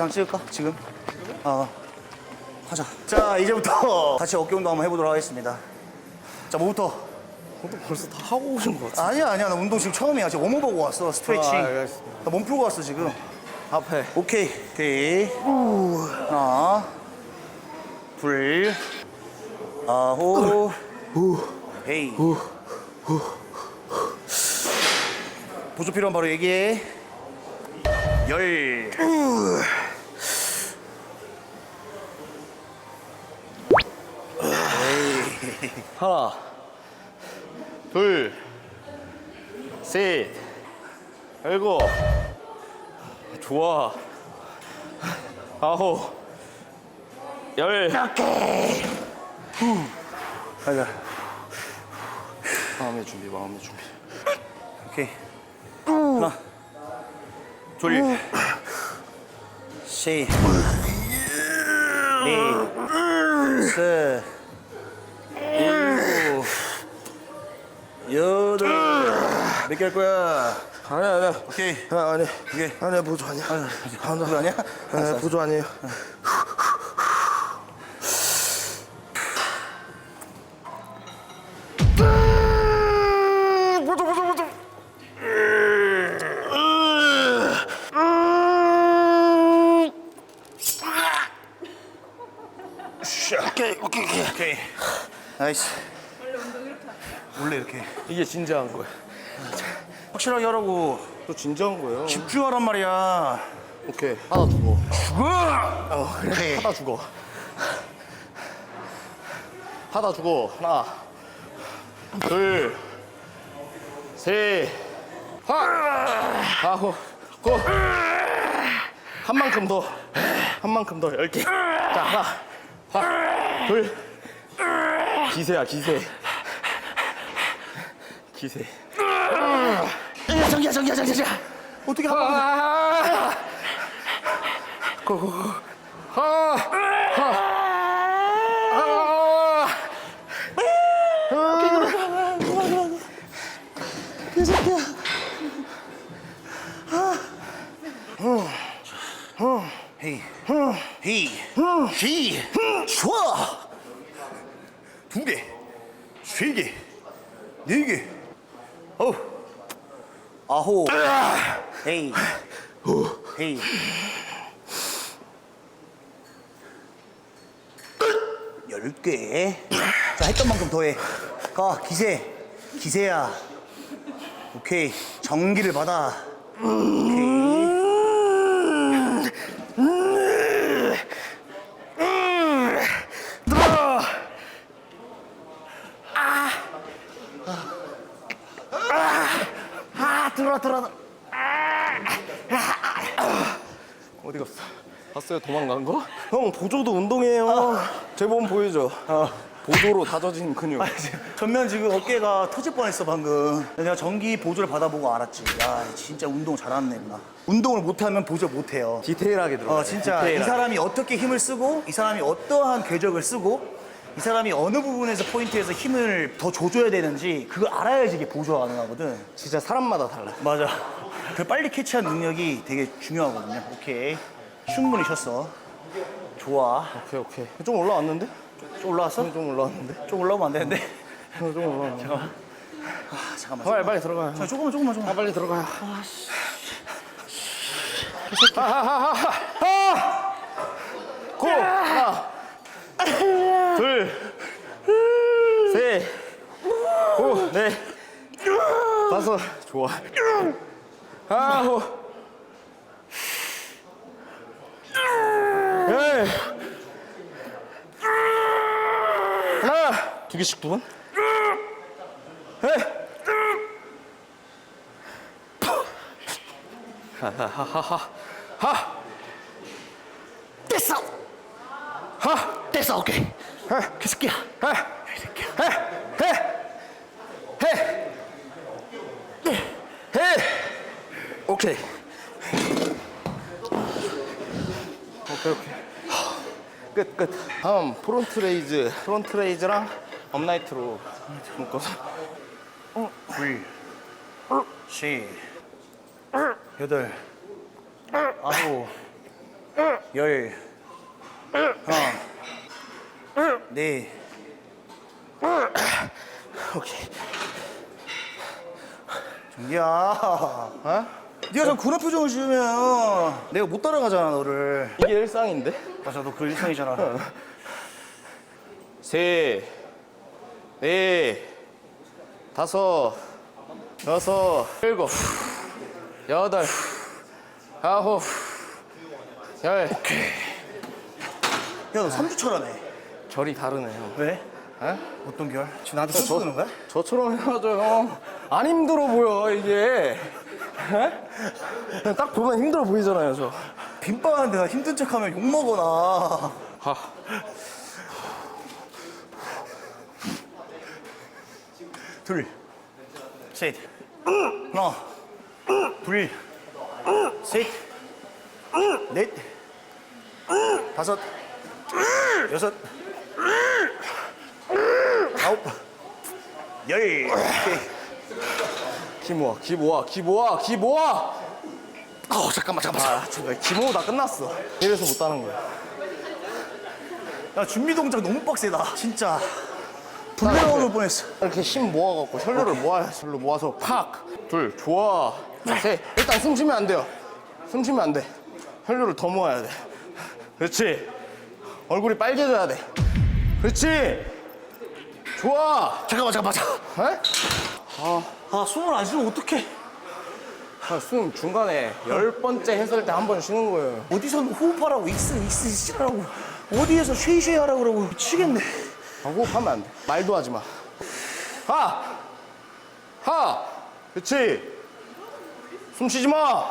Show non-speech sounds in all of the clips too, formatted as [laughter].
같이 한번 찍을까? 지금? 어. 하자. 자, 이제부터 [laughs] 같이 어깨 운동 한번 해보도록 하겠습니다. 자, 뭐부터? 또 벌써 다 하고 오신 것 같아. 아니야, 아니야. 나 운동 지금 처음이야. 지금 웜업 하고 왔어. 스트레칭. 아, 알겠습니다. 나 몸 풀고 왔어, 지금. 앞에. 오케이, 오케이. 하나, 둘, 아홉, 헤이. 보조 필요하면 바로 얘기해. 열. 하나, 둘, 셋, 일곱, 좋아, 아홉, 열. 가자. 마음의 준비, 마음의 준비. 오케이. 하나, 둘, 셋, 넷, 셋, 몇 개 할 거야? 아니야, 아니야. 오케이. 아, 아니. 오케이. 아니야, 보조 아니야. 보조 아니야? 아, 보조 아니에요. 보조, 보조, 보조. 오케이, 오케이, 오케이. 오케이. 나이스. 원래 이렇게. 이게 진지한 거야. 확실하게 하라고. 또 진지한 거예요. 집중하란 말이야. 오케이. 하나 두고. 죽어! 어, 그래. 하다 죽어. 하다 죽어. 하나, 둘, 셋, 하, 아홉, 구. 한 만큼 더. 한 만큼 더. 열 개. 자, 하나, 하나, 둘. 기세야, 기세. 기세. 야, 정기야, 정기야, 정기야, 정기야. 어떻게 한 번. 아, 고고. 하, 하. 아. 헤이, 헤이, 헤이, 좋아! 두 개, 세 개, 네 개, 어, 아홉, 헤이, 헤이. 열 개. 자, 했던 만큼 더 해. 가, 기세. 기세야. 오케이. 전기를 받아. 오케이. 아, 들어와. 어디 갔어? 봤어요? 도망간 거? 형 보조도 운동이에요. 제 몸 보이죠? 보조로 다져진 근육. 전면 지금 어깨가 터질 뻔했어 방금. 내가 전기 보조를 받아보고 알았지. 야 진짜 운동 잘하는 애구나. 운동을 못하면 보조 못해요. 디테일하게 들어가. 어 진짜 이 사람이 어떻게 힘을 쓰고 이 사람이 어떠한 궤적을 쓰고 이 사람이 어느 부분에서 포인트에서 힘을 더 줘줘야 되는지 그걸 알아야지 이게 보조가 가능하거든. 진짜 사람마다 달라. 맞아. 그 빨리 캐치한 능력이 되게 중요하거든요. 오케이. 충분히 쉬었어. 좋아. 오케이 오케이. 좀 올라왔는데? 좀 올라왔어? 좀 올라왔는데? 좀 올라오면 안 되는데. 좀 올라왔는데? 아, 잠깐만. 빨리 빨리 들어가요. 자, 조금만 조금만 조금만. 아 빨리 들어가요. 하하하하. 고 하나, 둘, 셋, 고, 넷, 다섯, 좋아. 아홉, 열. 하나, 두 개씩 두 번. 셋. 하하하하. 됐어. 하. 됐어. 오케이. 그 새끼야. 해. 해. 해. 해. 해. 오케이. 오케이 오케이. 끝 끝. 다음 프론트 레이즈. 프론트 레이즈랑 업라이트로 묶어서. 둘, 셋, 여덟, 아홉, 열, 하나, 네. [coughs] 오케이. 정기야. 어? 네가 좀 그런 표정을 지으면 내가 못 따라가잖아 너를. 이게 일상인데? 맞아 너 그 일상이잖아. [laughs] 셋, 넷, 다섯, 여섯, 일곱, 여덟, 아홉, 열. 야너 3주 차라며. 결이 다르네요. 왜? 에? 어떤 결? 지금 나한테 술 쏘는 거야? 저처럼 해야죠, 형. 안 힘들어 보여, 이게. 에? 그냥 딱 보면 힘들어 보이잖아요, 저. 빈방한데 나 힘든 척 하면 욕 먹어 나. 하. 둘, 셋, 하나, 둘, 셋, 넷, 다섯, 여섯, 아홉, 열. 기 모아, 기 모아, 기 모아, 기 모아! 어 잠깐만 잠깐만. 아, 제발, 기 모아 다 끝났어. 이래서 못 따는 거야. 야 준비 동작 너무 빡세다. 진짜. 불려올 뻔했어. 이렇게 힘 모아갖고 혈류를 모아야 혈류 모아서 팍! 둘, 좋아. 셋. 일단 숨 쉬면 안 돼요. 숨 쉬면 안 돼. 혈류를 더 모아야 돼. 그렇지. 얼굴이 빨개져야 돼. 그렇지. 좋아. 잠깐만 잠깐만. 에? 아 숨을 안 쉬면 어떡해. 아, 숨 중간에 열 번째 했을 때 한 번 쉬는 거예요. 어디서 호흡하라고 익스 익스 익스라고 어디에서 쉐이쉐이 하라고 그러고 미치겠네. 아, 호흡하면 안 돼. 말도 하지 마. 하! 하! 그렇지. 숨 쉬지 마.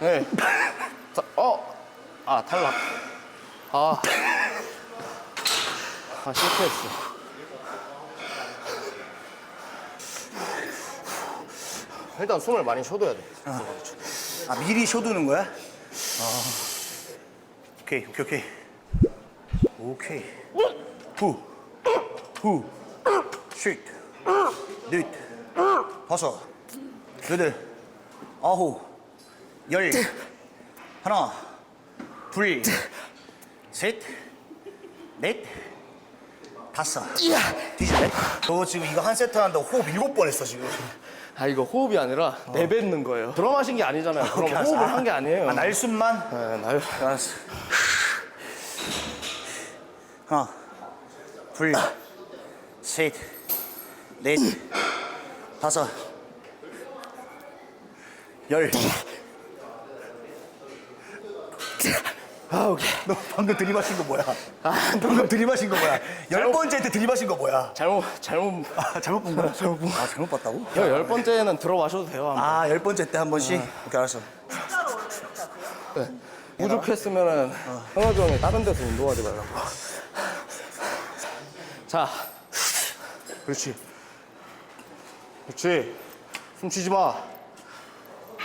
네. [laughs] 자, 어. 아, 탈락. 아. 아, 실패했어. 일단 숨을 많이 쉬어둬야 돼. 아 미리 쉬어두는 거야? 아. 오케이 오케이 오케이. 오케이. 후후. 쉿. 넷. 다섯. 여덟. 아홉. 열. 하나. 둘 셋 넷 다섯 뒤질래? 너 지금 이거 한 세트 한다고 호흡 일곱 번 했어 지금 아, 이거 호흡이 아니라 내뱉는 거예요. 들어 마신 게 아니잖아요. 그럼 오케이, 알았어. 호흡을 한 게 아니에요. 아, 날숨만? 네, 날. 알았어. 하나, 둘, 셋, 넷, 다섯, 열. 아, 오케이. 너 방금 들이마신 거 뭐야? 방금 들이마신 거 뭐야? 열 번째 때 들이마신 거 뭐야? 잘못, 잘못. 아, 잘못 본 거야? 잘못 본 거야? 아, 잘못 봤다고? 형, 열 번째는 들어 마셔도 돼요. 한번. 아, 열 번째 때 한 번씩? 오케이, 알았어. 네. 부족했으면은 형아주 형이 다른 데서 운동하지 말라고. 자, 그렇지. 그렇지. 숨 쉬지 마.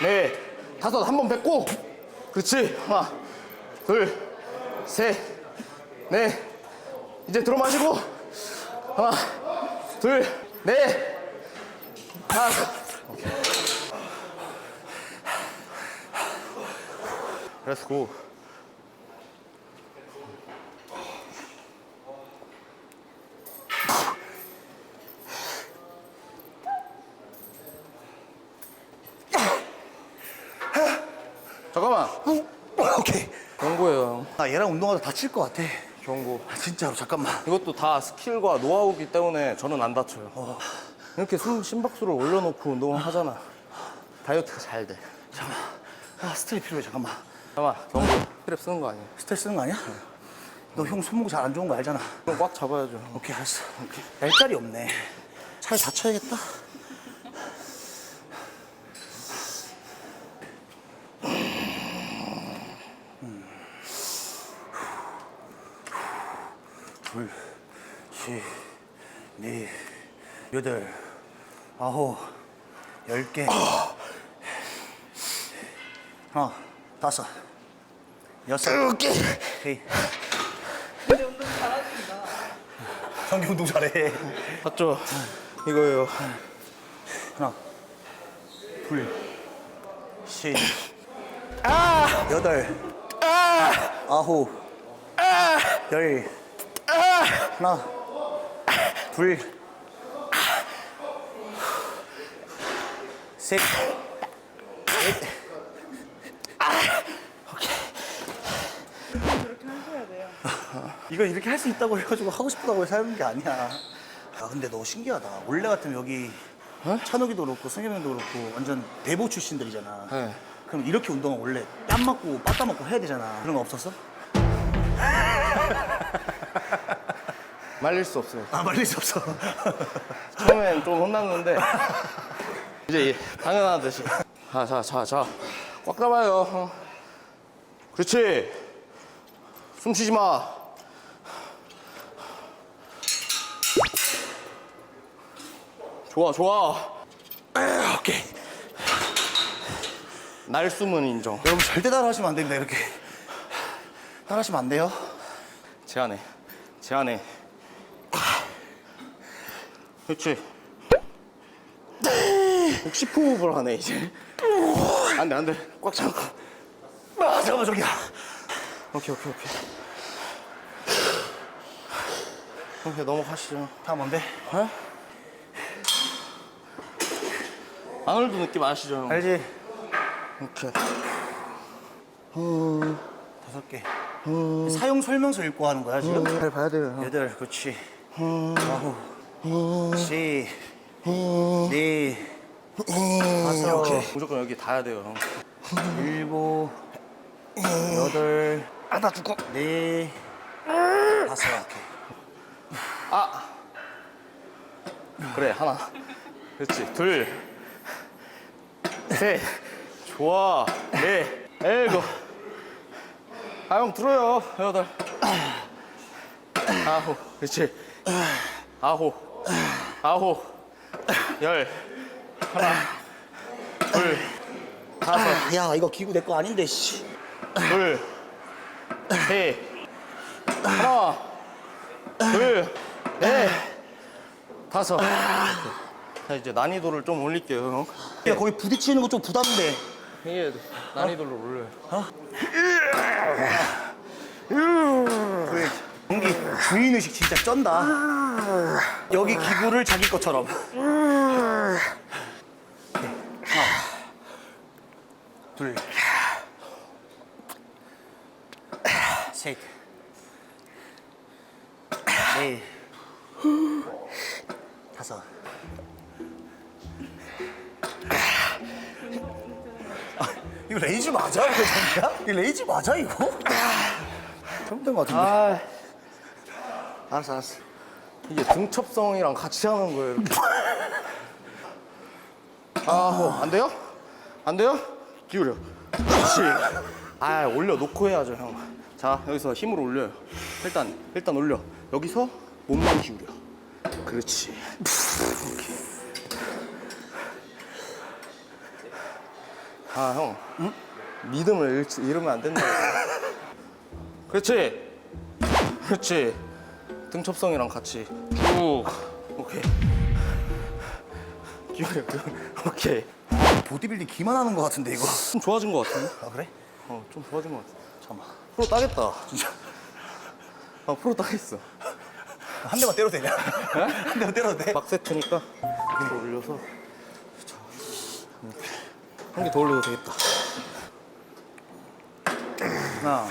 네, 다섯 한 번 뱉고. 그렇지. 하나, 둘, 셋, 넷. 이제 들어 마시고. 하나, 둘, 넷, 다섯. Let's. 잠깐만. 오케이. 경고예요. 아, 얘랑 운동하다 다칠 것 같아. 경고. 아, 진짜로, 잠깐만. 이것도 다 스킬과 노하우기 때문에 저는 안 다쳐요. 이렇게 숨 심박수를 올려놓고 운동을 하잖아. 다이어트가 잘 돼. 잠깐만. 아, 스트레스 필요해, 잠깐만. 잠깐만. 경고. 스트랩 쓰는 거 아니야? 스트레스 쓰는 거 아니야? 너 형 손목 잘 안 좋은 거 알잖아. 그럼 꽉 잡아야죠. 오케이, 알았어. 오케이. 얄짤이 없네. 차를 다쳐야겠다. 둘, 셋, 넷, 여덟, 아홉, 열 개. 하나, 다섯, 여섯. 오케이. 근데 운동 잘하신다. 성기 운동 잘해. 봤죠? 이거예요. 하나, 둘, 셋, 아! 여덟, 아홉, 열, 하나, 둘, 셋, 넷. 그렇게 하셔야 돼요. 이거 이렇게 할 수 있다고 해가지고 하고 싶다고 해서 하는 게 아니야. 아 근데 너 신기하다. 원래 같으면 여기 찬욱이도 그렇고 승현이도 그렇고 완전 대보 출신들이잖아. 네. 그럼 이렇게 운동은 원래 땀 맞고 빠따 먹고 해야 되잖아. 그런 거 없었어? [laughs] 말릴 수 없어요. 아 말릴 수 없어. [laughs] 처음엔 좀 혼났는데 이제 이- 당연하듯이 자자자자 꽉 잡아요 어. 그렇지 숨 쉬지 마 좋아 좋아 오케이. 날 숨은 인정 여러분 절대 따라하시면 안 됩니다. 이렇게 따라하시면 안 돼요. 제안해 제안해 그렇지 복식 호흡을 하네 이제 안돼 안돼 꽉 잡고 아 잠깐만 저기야. 오케이 오케이 오케이 오케이 넘어가시죠 다음 뭔데? 어? 아놀드 느낌 아시죠 형? 알지? 오케이 다섯 개. 사용 설명서 읽고 하는 거야 지금? 잘 봐야 돼요 형. 여덟, 그렇지. 아홉, 시, 네, 다섯, 무조건 여기 닿아야 돼요 형. 일곱, 여덟, 아 나 죽어. 네, 다섯. 오케이. 아. 그래 하나. 그렇지. 둘 셋. 좋아. 넷 일곱. 아 형 들어요 여덟. 아홉. 그렇지. 아홉 아홉 열 하나 둘 다섯 아, 야 이거 기구 내 거 아닌데 씨. 둘, 셋, 하나, 둘, 넷, 다섯. 자 이제 난이도를 좀 올릴게요. 형. 야 거기 부딪히는 거 좀 부담돼. 이게 난이도를 올려요. 그래. 연기 주인 의식 진짜 쩐다. 여기 기구를 자기 것처럼. 하나, 둘, 셋, 넷, 다섯. 아, 이거 레이지 맞아 이거 레이지 맞아 이거? 잘못된 것 같은데. 아 알았어 알았어. 이게 등첩성이랑 같이 하는 거예요. 이렇게. 아 안 돼요? 안 돼요? 기울여. 그렇지. 아 올려 놓고 해야죠 형. 자 여기서 힘으로 올려요. 일단 일단 올려. 여기서 몸만 기울여. 그렇지. 아 형. 믿음을 잃으면 안 된다. 그렇지. 그렇지. 등첩성이랑 같이 쭉. 오케이. [laughs] 오케이. 보디빌딩 기만 하는 것 같은데 이거. 좀 좋아진 것 같은데? 아 그래? 어, 좀 좋아진 것 같아. 잠깐만. 프로 따겠다. 진짜. 아, 프로 따겠어. 한 대만 때려도 되냐? 한 대만 때려도 돼? 박 세트니까 이렇게 올려서 한 개 더 올려도 되겠다. 하나,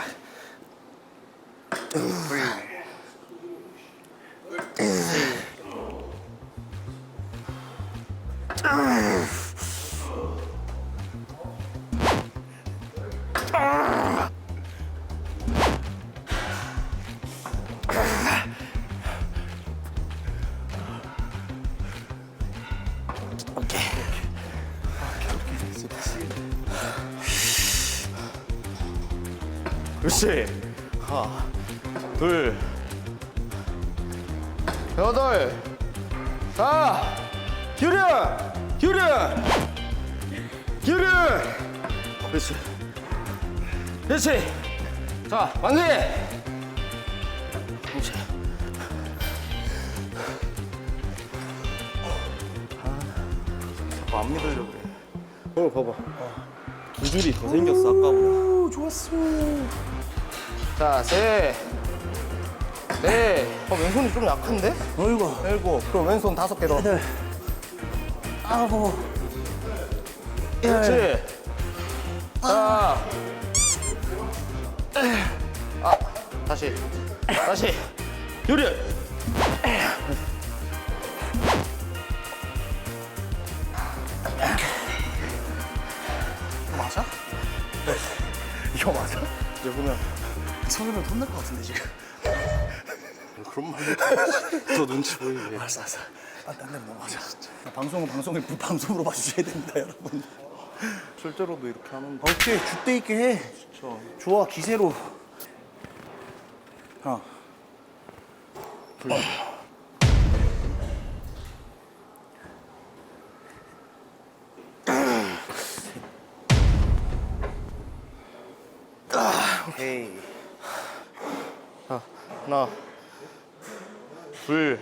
둘, 그렇지. 하나, 둘, 여덟, 자, 기울여, 기울여, 기울여. 그렇지. 그렇지. 자, 만세. 그렇지. 아, 안 믿으려고 그래. 어, 봐봐. 두 줄이 더 생겼어, 아까보다. 오 좋았어. 자, 셋, 넷. 어, 왼손이 좀 약한데? 어이구. 일곱. 그럼 왼손 다섯 개 더. 여덟. 아홉. 그렇지. 자. 아, 다시. 다시. 유리. 맞아? 이거 맞아? 이제 보면 성현은 혼날 것 같은데 지금. 그런 말도 더 눈치 보이네. [laughs] 알았어, 알았어. 아, 딴 데로 넘어가자. 방송은 방송을 방송으로 봐주셔야 됩니다, 여러분. 실제로도 이렇게 하는데. 오케이, 줏대 있게 해. 좋아, 기세로. 하나. 오케이. 자, 하나, 둘,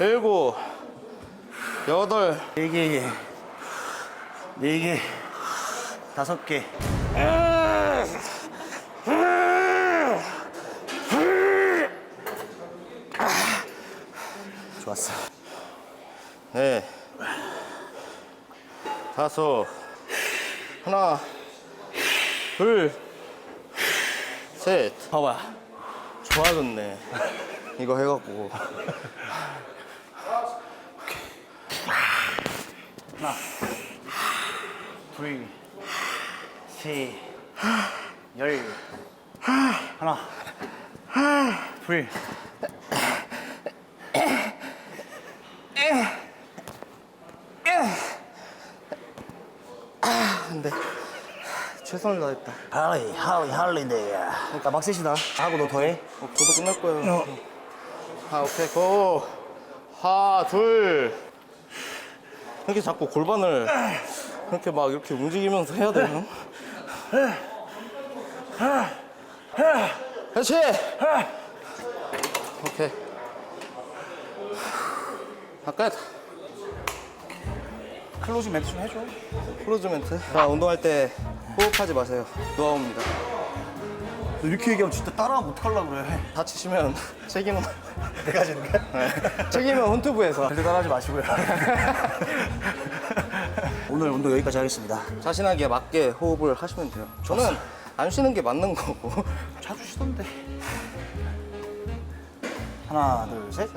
일곱, 여덟, 네 개, 네 개, 다섯 개. 좋았어. 넷, 다섯, 하나, 둘, 셋. 봐봐. 좋아졌네. 이거 해갖고. 둘, 셋, 열, 하나, 둘, 최선을 다했다. 할리, 할리, 할리데야. 그러니까 막 셋이다. 하고 너 더해. 어, 저도 끝날 거예요. 아, 오케이, 고. 하, 둘. 이렇게 자꾸 골반을 이렇게 막 이렇게 움직이면서 해야 돼요. 그렇지. 오케이. 아, 끝. 클로징 멘트 좀 해줘. 클로즈 멘트. 자, 운동할 때 호흡하지 마세요. 노하우입니다. 너 이렇게 얘기하면 진짜 따라하면 어떡하려고 그래. 다치시면 [laughs] 책임은 [laughs] 내가 지는 거야? 네. 책임은 혼투부에서 절대 따라하지 마시고요. [laughs] 오늘 운동 여기까지 하겠습니다. 자신에게 맞게 호흡을 하시면 돼요. 저는 안 쉬는 게 맞는 거고. 자주 쉬던데. 하나, 둘, 셋.